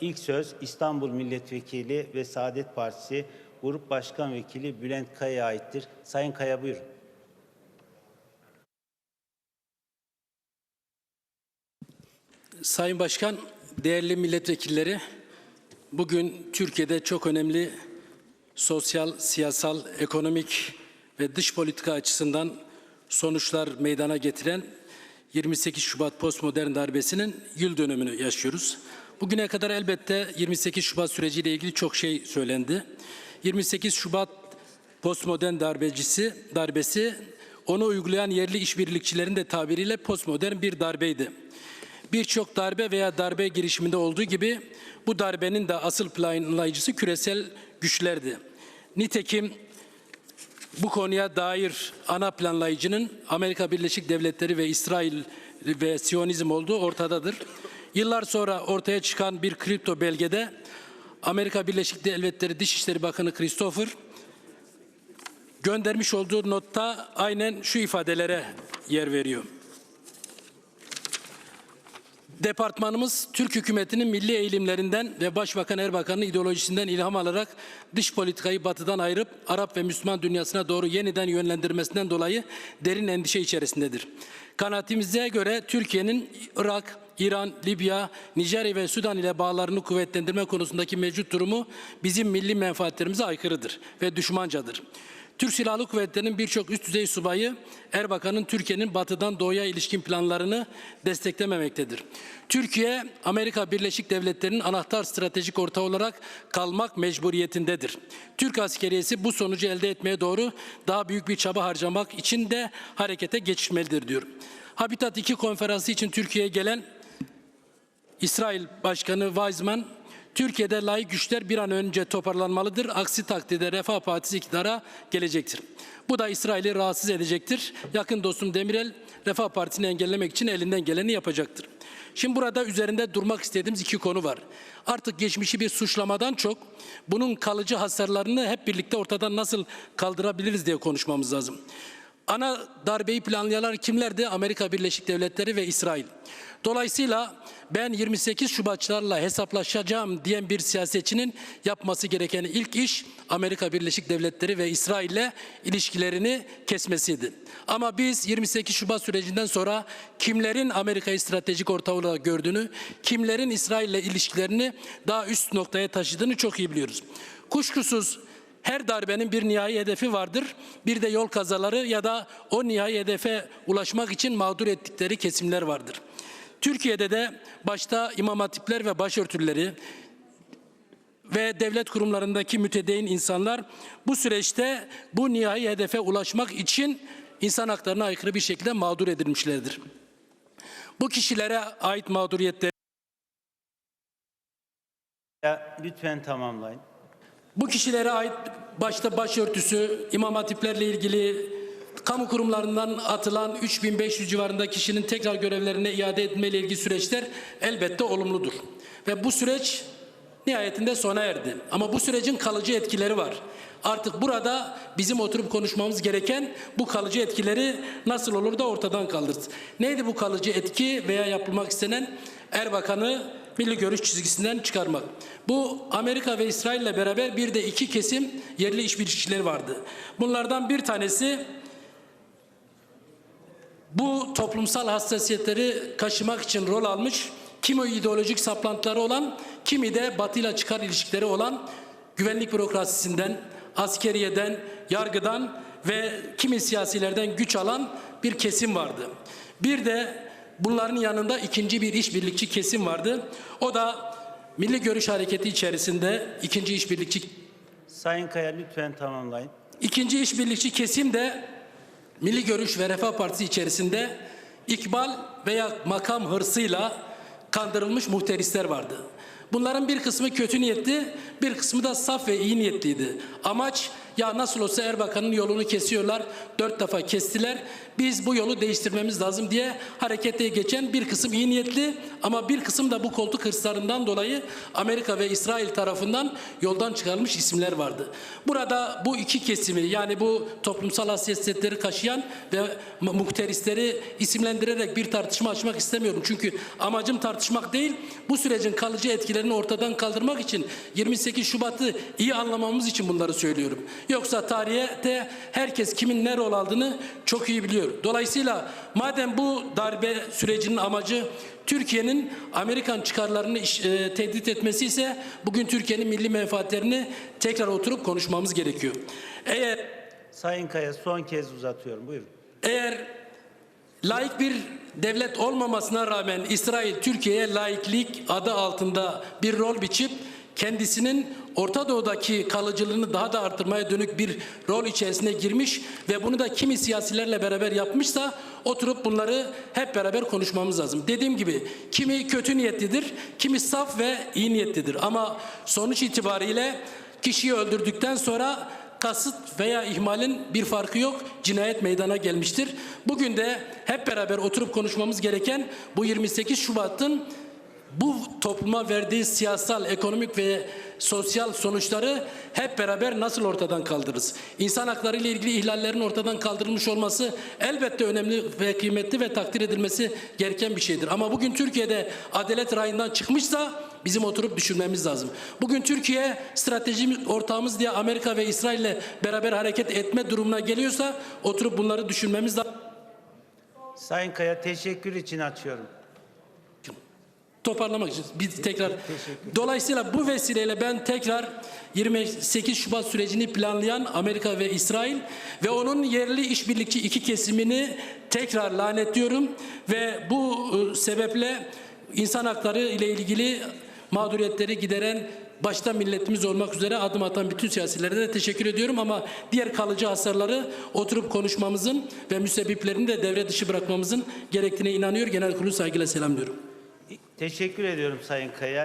İlk söz İstanbul Milletvekili ve Saadet Partisi Grup Başkan Vekili Bülent Kaya'ya aittir. Sayın Kaya buyurun. Sayın Başkan, değerli milletvekilleri, bugün Türkiye'de çok önemli sosyal, siyasal, ekonomik ve dış politika açısından sonuçlar meydana getiren 28 Şubat postmodern darbesinin yıl dönümünü yaşıyoruz. Bugüne kadar elbette 28 Şubat süreciyle ilgili çok şey söylendi. 28 Şubat postmodern darbecisi, darbesi onu uygulayan yerli işbirlikçilerin de tabiriyle postmodern bir darbeydi. Birçok darbe veya darbe girişiminde olduğu gibi bu darbenin de asıl planlayıcısı küresel güçlerdi. Nitekim bu konuya dair ana planlayıcının Amerika Birleşik Devletleri ve İsrail ve Siyonizm olduğu ortadadır. Yıllar sonra ortaya çıkan bir kripto belgede Amerika Birleşik Devletleri Dışişleri Bakanı Christopher göndermiş olduğu notta aynen şu ifadelere yer veriyor. Departmanımız Türk hükümetinin milli eğilimlerinden ve Başbakan Erbakan'ın ideolojisinden ilham alarak dış politikayı batıdan ayırıp Arap ve Müslüman dünyasına doğru yeniden yönlendirmesinden dolayı derin endişe içerisindedir. Kanaatimize göre Türkiye'nin Irak, İran, Libya, Nijerya ve Sudan ile bağlarını kuvvetlendirme konusundaki mevcut durumu bizim milli menfaatlerimize aykırıdır ve düşmancadır. Türk Silahlı Kuvvetleri'nin birçok üst düzey subayı Erbakan'ın Türkiye'nin batıdan doğuya ilişkin planlarını desteklememektedir. Türkiye, Amerika Birleşik Devletleri'nin anahtar stratejik ortağı olarak kalmak mecburiyetindedir. Türk askeriyesi bu sonucu elde etmeye doğru daha büyük bir çaba harcamak için de harekete geçmelidir diyor. Habitat 2 konferansı için Türkiye'ye gelen İsrail Başkanı Weizmann, Türkiye'de layık güçler bir an önce toparlanmalıdır. Aksi takdirde Refah Partisi iktidara gelecektir. Bu da İsrail'i rahatsız edecektir. Yakın dostum Demirel, Refah Partisi'ni engellemek için elinden geleni yapacaktır. Şimdi burada üzerinde durmak istediğimiz iki konu var. Artık geçmişi bir suçlamadan çok bunun kalıcı hasarlarını hep birlikte ortadan nasıl kaldırabiliriz diye konuşmamız lazım. Ana darbeyi planlayanlar kimlerdi? Amerika Birleşik Devletleri ve İsrail. Dolayısıyla ben 28 Şubatçılarla hesaplaşacağım diyen bir siyasetçinin yapması gereken ilk iş Amerika Birleşik Devletleri ve İsrail'le ilişkilerini kesmesiydi. Ama biz 28 Şubat sürecinden sonra kimlerin Amerika'yı stratejik ortağı olarak gördüğünü, kimlerin İsrail'le ilişkilerini daha üst noktaya taşıdığını çok iyi biliyoruz. Kuşkusuz her darbenin bir nihai hedefi vardır. Bir de yol kazaları ya da o nihai hedefe ulaşmak için mağdur ettikleri kesimler vardır. Türkiye'de de başta imam hatipler ve başörtüleri ve devlet kurumlarındaki mütedeyyin insanlar bu süreçte bu nihai hedefe ulaşmak için insan haklarına aykırı bir şekilde mağdur edilmişlerdir. Bu kişilere ait mağduriyetleri lütfen tamamlayın. Bu kişilere ait başta başörtüsü, imam hatiplerle ilgili kamu kurumlarından atılan 3500 civarında kişinin tekrar görevlerine iade etmeyle ilgili süreçler elbette olumludur. Ve bu süreç nihayetinde sona erdi. Ama bu sürecin kalıcı etkileri var. Artık burada bizim oturup konuşmamız gereken bu kalıcı etkileri nasıl olur da ortadan kaldırsın. Neydi bu kalıcı etki veya yapılmak istenen? Erbakan'ı milli görüş çizgisinden çıkarmak. Bu Amerika ve İsrail ile beraber bir de iki kesim yerli işbirlikçileri vardı. Bunlardan bir tanesi bu toplumsal hassasiyetleri kaşımak için rol almış, kimi ideolojik saplantıları olan, kimi de batıyla çıkar ilişkileri olan güvenlik bürokrasisinden, askeriyeden, yargıdan ve kimi siyasilerden güç alan bir kesim vardı. Bir de bunların yanında ikinci bir işbirlikçi kesim vardı. O da Milli Görüş Hareketi içerisinde ikinci işbirlikçi Sayın Kaya lütfen tamamlayın. İkinci işbirlikçi kesim de Milli Görüş ve Refah Partisi içerisinde ikbal veya makam hırsıyla kandırılmış muhterisler vardı. Bunların bir kısmı kötü niyetli, bir kısmı da saf ve iyi niyetliydi. Amaç ya nasıl olsa Erbakan'ın yolunu kesiyorlar, dört defa kestiler. Biz bu yolu değiştirmemiz lazım diye harekete geçen bir kısım iyi niyetli ama bir kısım da bu koltuk hırslarından dolayı Amerika ve İsrail tarafından yoldan çıkarılmış isimler vardı. Burada bu iki kesimi yani bu toplumsal hassasiyetleri kaşıyan ve muhterisleri isimlendirerek bir tartışma açmak istemiyorum. Çünkü amacım tartışmak değil, bu sürecin kalıcı etkileri etkilerini ortadan kaldırmak için 28 Şubat'ı iyi anlamamız için bunları söylüyorum. Yoksa tarihte herkes kimin ne rol aldığını çok iyi biliyor. Dolayısıyla madem bu darbe sürecinin amacı Türkiye'nin Amerikan çıkarlarını e, tehdit etmesi ise bugün Türkiye'nin milli menfaatlerini tekrar oturup konuşmamız gerekiyor. Eğer Sayın Kaya son kez uzatıyorum. Buyurun. eğer laik bir devlet olmamasına rağmen İsrail Türkiye'ye laiklik adı altında bir rol biçip kendisinin Orta Doğu'daki kalıcılığını daha da artırmaya dönük bir rol içerisine girmiş ve bunu da kimi siyasilerle beraber yapmışsa oturup bunları hep beraber konuşmamız lazım. Dediğim gibi kimi kötü niyetlidir, kimi saf ve iyi niyetlidir ama sonuç itibariyle kişiyi öldürdükten sonra kasıt veya ihmalin bir farkı yok. Cinayet meydana gelmiştir. Bugün de hep beraber oturup konuşmamız gereken bu 28 Şubat'ın bu topluma verdiği siyasal, ekonomik ve sosyal sonuçları hep beraber nasıl ortadan kaldırırız? İnsan hakları ile ilgili ihlallerin ortadan kaldırılmış olması elbette önemli ve kıymetli ve takdir edilmesi gereken bir şeydir. Ama bugün Türkiye'de adalet rayından çıkmışsa bizim oturup düşünmemiz lazım. Bugün Türkiye strateji ortağımız diye Amerika ve İsrail ile beraber hareket etme durumuna geliyorsa oturup bunları düşünmemiz lazım. Sayın Kaya teşekkür için açıyorum. Toparlamak için. Bir tekrar. Dolayısıyla bu vesileyle ben tekrar 28 Şubat sürecini planlayan Amerika ve İsrail ve onun yerli işbirlikçi iki kesimini tekrar lanetliyorum ve bu e, sebeple insan hakları ile ilgili mağduriyetleri gideren başta milletimiz olmak üzere adım atan bütün siyasilere de teşekkür ediyorum. Ama diğer kalıcı hasarları oturup konuşmamızın ve müsebbiplerini de devre dışı bırakmamızın gerektiğine inanıyor. Genel kurulu saygıyla selamlıyorum. Teşekkür ediyorum Sayın Kaya.